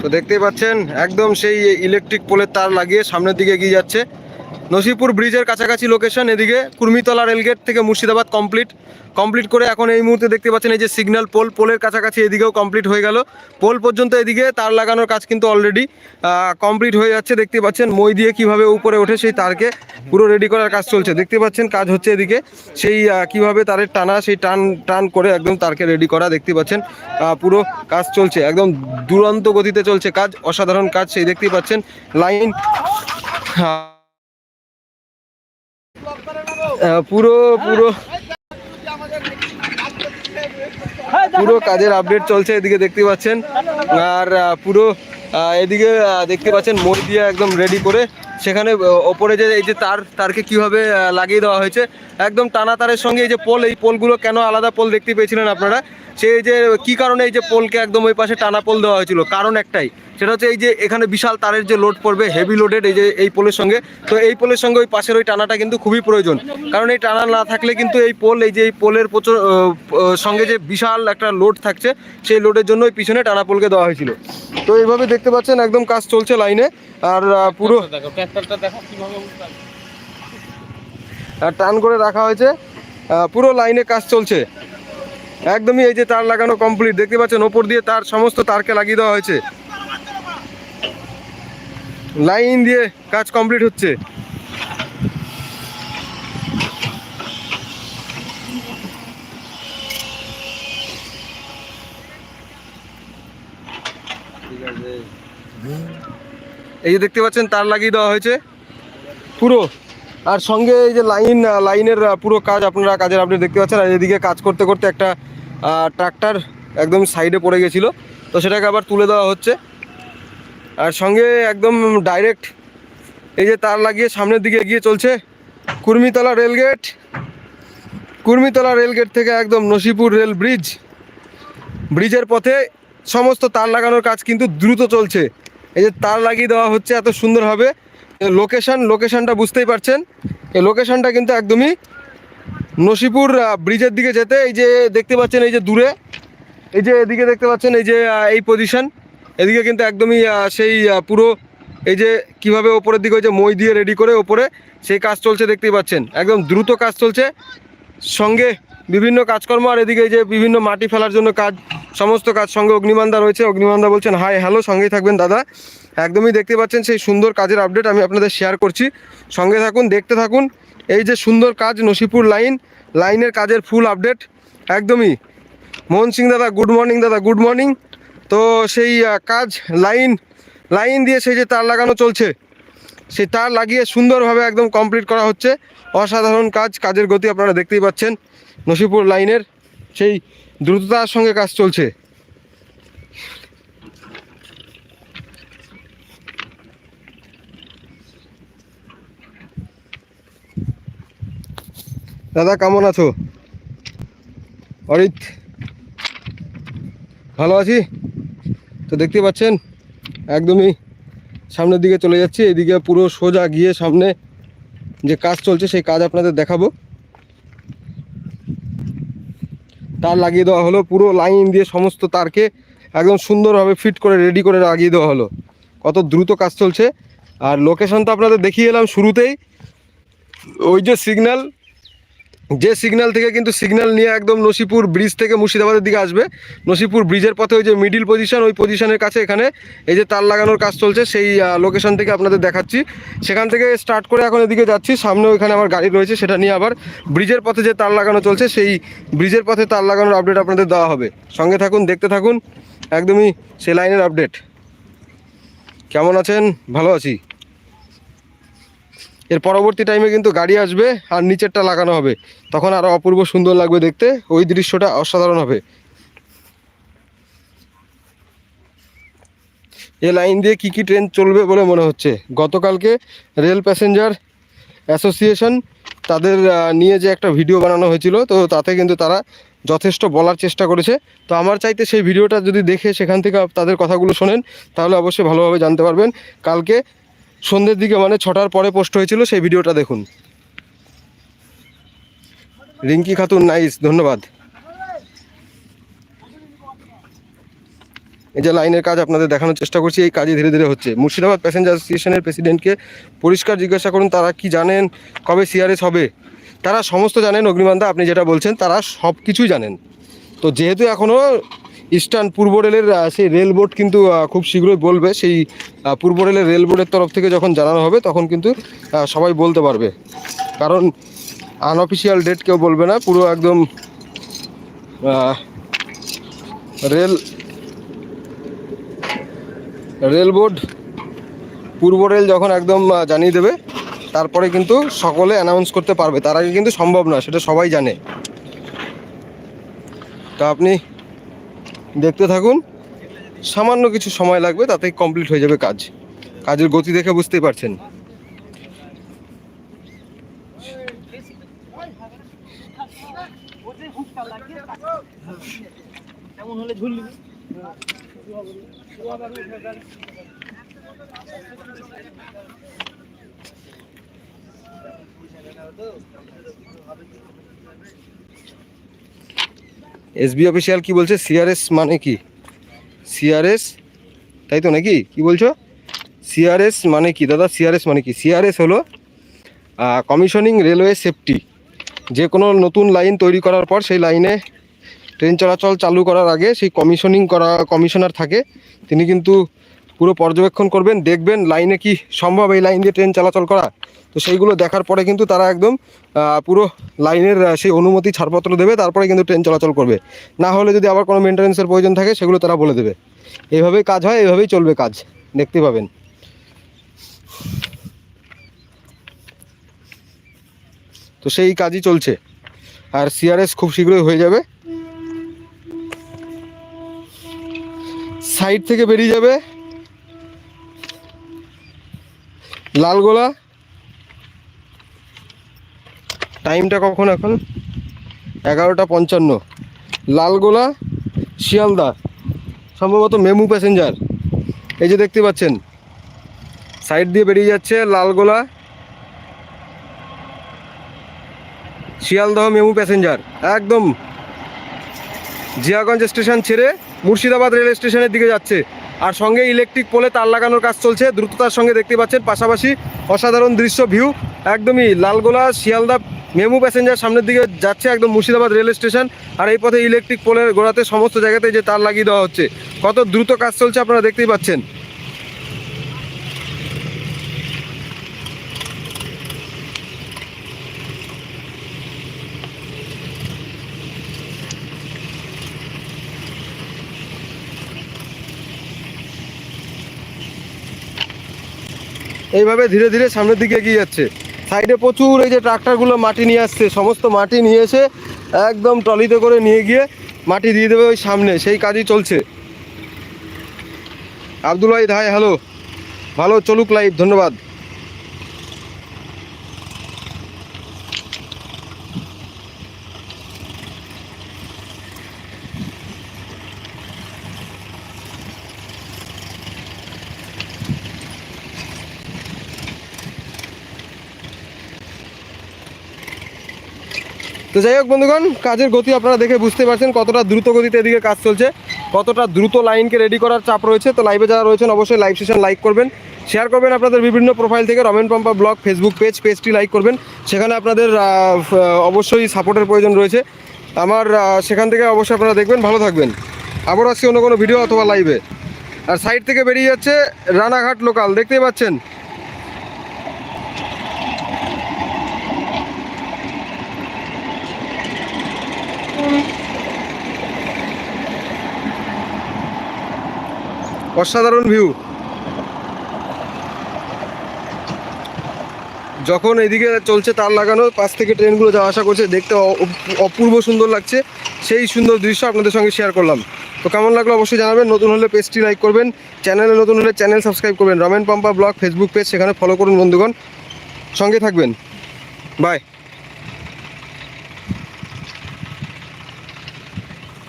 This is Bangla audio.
তো দেখতেই পাচ্ছেন একদম সেই ইলেকট্রিক পোলের তার লাগিয়ে সামনের দিকে এগিয়ে যাচ্ছে। নসিপুর ব্রিজের কাছাকাছি লোকেশন এদিকে কুর্মিতলা রেলগেট থেকে মুর্শিদাবাদ কমপ্লিট কমপ্লিট করে এখন এই মুহূর্তে দেখতে পাচ্ছেন এই যে সিগন্যাল পোল পোলের কাছাকাছি এদিকেও কমপ্লিট হয়ে গেল। পোল পর্যন্ত এদিকে তার লাগানোর কাজ কিন্তু অলরেডি কমপ্লিট হয়ে যাচ্ছে। দেখতে পাচ্ছেন মই দিয়ে কীভাবে উপরে ওঠে সেই তারকে পুরো রেডি করার কাজ চলছে। দেখতে পাচ্ছেন কাজ হচ্ছে এদিকে, সেই কীভাবে তারের টানা, সেই টান টান করে একদম তারকে রেডি করা দেখতে পাচ্ছেন। পুরো কাজ চলছে, একদম দুরন্ত গতিতে চলছে কাজ, অসাধারণ কাজ। সেই দেখতেই পাচ্ছেন লাইন পুরো পুরো পুরো কাজের আপডেট চলছে এদিকে দেখতে পাচ্ছেন। আর পুরো এদিকে দেখতে পাচ্ছেন মই দিয়ে একদম রেডি করে সেখানে ওপরে যে এই যে তার, তারকে কীভাবে লাগিয়ে দেওয়া হয়েছে, একদম টানা তারের সঙ্গে এই যে পোল, এই পোলগুলো কেন আলাদা পোল দেখতে পেয়েছিলেন আপনারা? সেই যে, কি কারণে এই যে পোলকে একদম ওই পাশে টানা পোল দেওয়া হয়েছিল? কারণ একটাই সেটা হচ্ছে এই যে এখানে বিশাল তারের যে লোড পড়বে হেভি লোডেড এই যে এই পোলের সঙ্গে। তো এই পোলের সঙ্গে ওই পাশের ওই টানাটা কিন্তু খুবই প্রয়োজন। কারণ এই টানা না থাকলে কিন্তু এই পোল এই যে এই পোলের প্রচুর সঙ্গে যে বিশাল একটা লোড থাকছে সেই লোডের জন্য ওই পিছনে টানা পোলকে দেওয়া হয়েছিল। তো এইভাবে দেখতে পাচ্ছেন একদম কাজ চলছে লাইনে। আর পুরো টান করে রাখা হয়েছে। পুরো লাইনে কাজ চলছে। একদমই এই যে তার লাগানো কমপ্লিট দেখতে পাচ্ছেন ওপর দিয়ে তার সমস্ত তারকে লাগিয়ে দেওয়া হয়েছে। লাইন দিয়ে কাজ কমপ্লিট হচ্ছে। এই যে দেখতে পাচ্ছেন, তার লাগিয়ে দেওয়া হয়েছে। পুরো। আর সঙ্গে এই যে লাইন, লাইনের পুরো কাজ আপনারা, কাজের আপনি দেখতে পাচ্ছেন। আর এদিকে কাজ করতে করতে একটা ট্রাক্টর একদম সাইডে পড়ে গেছিল। তো সেটাকে আবার তুলে দেওয়া হচ্ছে। আর সঙ্গে একদম ডাইরেক্ট এই যে তার লাগিয়ে সামনের দিকে এগিয়ে চলছে কুর্মিতলা রেলগেট কুর্মিতলা রেলগেট থেকে একদম নসিপুর রেল ব্রিজ ব্রিজের পথে সমস্ত তার লাগানোর কাজ কিন্তু দ্রুত চলছে। এই যে তার লাগিয়ে দেওয়া হচ্ছে, এত সুন্দরভাবে লোকেশন লোকেশানটা বুঝতেই পারছেন। এই লোকেশানটা কিন্তু একদমই নসিপুর ব্রিজের দিকে যেতে, এই যে দেখতে পাচ্ছেন এই যে দূরে। এই যে এদিকে দেখতে পাচ্ছেন এই যে এই পজিশন এদিকে কিন্তু একদমই সেই পুরো এই যে কীভাবে ওপরের দিকে ওই যে মই দিয়ে রেডি করে ওপরে সেই কাজ চলছে দেখতেই পাচ্ছেন। একদম দ্রুত কাজ চলছে। সঙ্গে বিভিন্ন কাজকর্ম আর এদিকে যে বিভিন্ন মাটি ফেলার জন্য কাজ, সমস্ত কাজ সঙ্গে অগ্নিমান্দা রয়েছে। অগ্নিমান্দা বলছেন, হাই, হ্যালো, সঙ্গেই থাকবেন দাদা। একদমই দেখতে পাচ্ছেন সেই সুন্দর কাজের আপডেট আমি আপনাদের শেয়ার করছি। সঙ্গে থাকুন, দেখতে থাকুন। এই যে সুন্দর কাজ, নসিপুর লাইন লাইনের কাজের ফুল আপডেট একদমই। মোহন সিং দাদা গুড মর্নিং দাদা গুড মর্নিং তো সেই কাজ লাইন লাইন দিয়ে সেই যে তার লাগানো চলছে, সেই তার লাগিয়ে সুন্দরভাবে একদম কমপ্লিট করা হচ্ছে। অসাধারণ কাজ, কাজের গতি আপনারা দেখতেই পাচ্ছেন, নসিপুর লাইনের সেই দ্রুততার সঙ্গে কাজ চলছে। দাদা, কেমন আছো? অরিত, ভালো আছি? তো দেখতে পাচ্ছেন, একদমই সামনের দিকে চলে যাচ্ছি, এদিকে পুরো সোজা গিয়ে সামনে যে কাজ চলছে সেই কাজ আপনাদের দেখাবো। তার লাগিয়ে দেওয়া হলো, পুরো লাইন দিয়ে সমস্ত তারকে একদম সুন্দরভাবে ফিট করে রেডি করে লাগিয়ে দেওয়া হলো। কত দ্রুত কাজ চলছে। আর লোকেশন তো আপনাদের দেখিয়ে এলাম শুরুতেই। ওই যে সিগন্যাল যে সিগন্যাল থেকে কিন্তু সিগন্যাল নিয়ে একদম নসিপুর ব্রিজ থেকে মুর্শিদাবাদের দিকে আসবে। নসিপুর ব্রিজের পথে ওই যে মিডিল পজিশন ওই পজিশনের কাছে এখানে এই যে তার লাগানোর কাজ চলছে, সেই লোকেশন থেকে আপনাদের দেখাচ্ছি। সেখান থেকে স্টার্ট করে এখন এদিকে যাচ্ছি সামনে ওইখানে আমার গাড়ি রয়েছে, সেটা নিয়ে আবার ব্রিজের পথে যে তার লাগানো চলছে, সেই ব্রিজের পথে তার লাগানোর আপডেট আপনাদের দেওয়া হবে। সঙ্গে থাকুন, দেখতে থাকুন, একদমই সে লাইনের আপডেট কেমন আছেন? ভালো আছি? এর পরবর্তী টাইমে কিন্তু গাড়ি আসবে আর নিচেরটা লাগানো হবে। তখন আরও অপূর্ব সুন্দর লাগবে দেখতে। ওই দৃশ্যটা অসাধারণ হবে। এ লাইন দিয়ে কি কি ট্রেন চলবে বলে মনে হচ্ছে? গতকালকে রেল প্যাসেঞ্জার অ্যাসোসিয়েশন তাদের নিয়ে যে একটা ভিডিও বানানো হয়েছিল, তো তাতে কিন্তু তারা যথেষ্ট বলার চেষ্টা করেছে। তো আমার চাইতে সেই ভিডিওটা যদি দেখে সেখান থেকে তাদের কথাগুলো শোনেন, তাহলে অবশ্যই ভালোভাবে জানতে পারবেন। কালকে সন্ধ্যের দিকে মানে ছটার পরে পোস্ট হয়েছিল, সেই ভিডিওটা দেখুন। রিঙ্কি খাতুন, নাইস, ধন্যবাদ। এই যে লাইনের কাজ আপনাদের দেখানোর চেষ্টা করছি, এই কাজই ধীরে ধীরে হচ্ছে। মুর্শিদাবাদ প্যাসেঞ্জার অ্যাসোসিয়েশনের প্রেসিডেন্টকে পরিষ্কার জিজ্ঞাসা করুন, তারা কি জানেন, কবে সিআরএস হবে? তারা সমস্ত জানেন অগ্নিমান্দা আপনি যেটা বলছেন, তারা সব কিছুই জানেন। তো যেহেতু এখনও ইস্টার্ন পূর্ব রেলের সেই রেল বোর্ড কিন্তু খুব শীঘ্রই বলবে। সেই পূর্ব রেলের রেল বোর্ডের তরফ থেকে যখন জানানো হবে, তখন কিন্তু সবাই বলতে পারবে। কারণ আনঅফিসিয়াল ডেট কেউ বলবে না, পুরো একদম রেল রেল বোর্ড, পূর্ব রেল যখন একদম জানিয়ে দেবে, তারপরে কিন্তু সকলে অ্যানাউন্স করতে পারবে। তার আগে কিন্তু সম্ভব না সেটা সবাই জানে। তা আপনি দেখতে থাকুন। সামান্য কিছু সময় লাগবে, তাতেই কমপ্লিট হয়ে যাবে কাজ। কাজের গতি দেখে বুঝতেই পারছেন। ঝুলবি এসবি অফিসিয়াল কি বলছে? সিআরএস মানে কি? সিআরএস তাই তো নাকি? কি বলছো? সিআরএস মানে কি? দাদা সিআরএস মানে কি? সিআরএস হলো কমিশনিং রেলওয়ে সেফটি যে কোনো নতুন লাইন তৈরি করার পর সেই লাইনে ট্রেন চলাচল চালু করার আগে সেই কমিশনিং করা কমিশনার থাকে। তিনি কিন্তু পুরো পর্যবেক্ষণ করবেন, দেখবেন লাইনে কি সম্ভব এই লাইন দিয়ে ট্রেন চলাচল করা। তো সেইগুলো দেখার পরে কিন্তু তারা একদম পুরো লাইনের সেই অনুমতি ছাড়পত্র দেবে, তারপরে কিন্তু ট্রেন চলাচল করবে। না হলে যদি আবার কোনো মেনটেন্যান্সের প্রয়োজন থাকে, সেগুলো তারা বলে দেবে। এইভাবেই কাজ হয়, এইভাবেই চলবে কাজ, দেখতে পাবেন। তো সেই কাজই চলছে। আর সিআরএস খুব শীঘ্রই হয়ে যাবে। সাইড থেকে বেরিয়ে যাবে। লালগোলা টাইমটা কখন এখন? এগারোটা পঞ্চান্ন। লালগোলা শিয়ালদা, সম্ভবত মেমু প্যাসেঞ্জার। এই যে দেখতে পাচ্ছেন, সাইড দিয়ে বেরিয়ে যাচ্ছে লালগোলা শিয়ালদহ মেমু প্যাসেঞ্জার। একদম জিয়াগঞ্জ স্টেশন ছেড়ে মুর্শিদাবাদ রেল স্টেশনের দিকে যাচ্ছে। আর সঙ্গে ইলেকট্রিক পোলে তার লাগানোর কাজ চলছে। দ্রুততার সঙ্গে দেখতে পাচ্ছেন, পাশাপাশি অসাধারণ দৃশ্য ভিউ একদমই লালগোলা, শিয়ালদা, মেমু প্যাসেঞ্জার সামনের দিকে যাচ্ছে একদম মুর্শিদাবাদ রেল স্টেশন আর এই পথে ইলেকট্রিক পোলের গোড়াতে সমস্ত জায়গাতে যে তার লাগিয়ে দেওয়া হচ্ছে। কত দ্রুত কাজ চলছে আপনারা দেখতেই পাচ্ছেন। এইভাবে ধীরে ধীরে সামনের দিকে এগিয়ে যাচ্ছে। সাইডে প্রচুর এই যে ট্রাক্টরগুলো মাটি নিয়ে আসছে, সমস্ত মাটি নিয়ে এসে একদম ট্রলিতে করে নিয়ে গিয়ে মাটি দিয়ে দেবে ওই সামনে, সেই কাজই চলছে। আবদুল্লাহ ভাই হ্যালো। ভালো চলুক লাইভ ধন্যবাদ। তো যাই হোক বন্ধুগণ, কাজের গতি আপনারা দেখে বুঝতে পারছেন কতটা দ্রুত গতিতে এদিকে কাজ চলছে, কতটা দ্রুত লাইনকে রেডি করার চাপ রয়েছে। তো লাইভে যারা রয়েছেন, অবশ্যই লাইভ সেশন লাইক করবেন শেয়ার করবেন আপনাদের বিভিন্ন প্রোফাইল থেকে Ramen Pampa blog Facebook page পেজটি লাইক করবেন। সেখানে আপনাদের অবশ্যই সাপোর্টের প্রয়োজন রয়েছে। আমার সেখান থেকে অবশ্যই আপনারা দেখবেন। ভালো থাকবেন। আবার আসছি অন্য কোনো ভিডিও অথবা লাইভে আর সাইড থেকে বেরিয়ে যাচ্ছে রানাঘাট লোকাল দেখতেই পাচ্ছেন। অসাধারণ ভিউ যখন এদিকে চলছে তার লাগানো, পাশ থেকে ট্রেনগুলো যাওয়া আসা করছে, দেখতে অপূর্ব সুন্দর লাগছে। সেই সুন্দর দৃশ্য আপনাদের সঙ্গে শেয়ার করলাম। তো কেমন লাগল অবশ্যই জানাবেন। নতুন হলে পেজটি লাইক করবেন। চ্যানেলে নতুন হলে চ্যানেল সাবস্ক্রাইব করবেন। Ramen Pampa blog Facebook page সেখানে ফলো করুন বন্ধুগণ। সঙ্গে থাকবেন। বাই